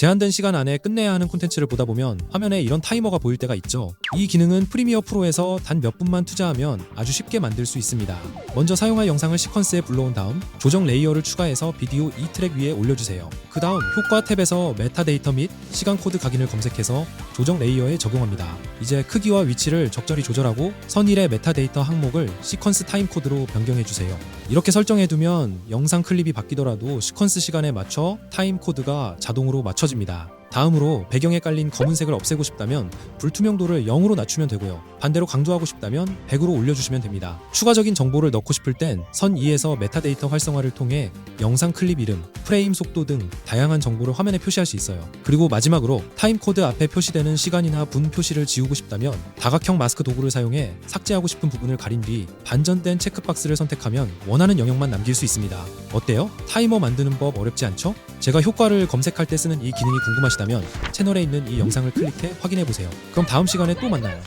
제한된 시간 안에 끝내야 하는 콘텐츠를 보다 보면 화면에 이런 타이머가 보일 때가 있죠. 이 기능은 프리미어 프로에서 단 몇 분만 투자하면 아주 쉽게 만들 수 있습니다. 먼저 사용할 영상을 시퀀스에 불러온 다음 조정 레이어를 추가해서 비디오 2트랙 위에 올려주세요. 그 다음 효과 탭에서 메타데이터 및 시간 코드 각인을 검색해서 조정 레이어에 적용합니다. 이제 크기와 위치를 적절히 조절하고 선 1의 메타데이터 항목을 시퀀스 타임 코드로 변경해 주세요. 이렇게 설정해 두면 영상 클립이 바뀌더라도 시퀀스 시간에 맞춰 타임 코드가 자동으로 맞춰 집니다. 다음으로 배경에 깔린 검은색을 없애고 싶다면 불투명도를 0으로 낮추면 되고요. 반대로 강조하고 싶다면 100으로 올려주시면 됩니다. 추가적인 정보를 넣고 싶을 땐 선 2에서 메타데이터 활성화를 통해 영상 클립 이름, 프레임 속도 등 다양한 정보를 화면에 표시할 수 있어요. 그리고 마지막으로 타임 코드 앞에 표시되는 시간이나 분 표시를 지우고 싶다면 다각형 마스크 도구를 사용해 삭제하고 싶은 부분을 가린 뒤 반전된 체크박스를 선택하면 원하는 영역만 남길 수 있습니다. 어때요? 타이머 만드는 법 어렵지 않죠? 제가 효과를 검색할 때 쓰는 이 기능이 궁금하시다면 채널에 있는 이 영상을 클릭해 확인해 보세요. 그럼 다음 시간에 또 만나요.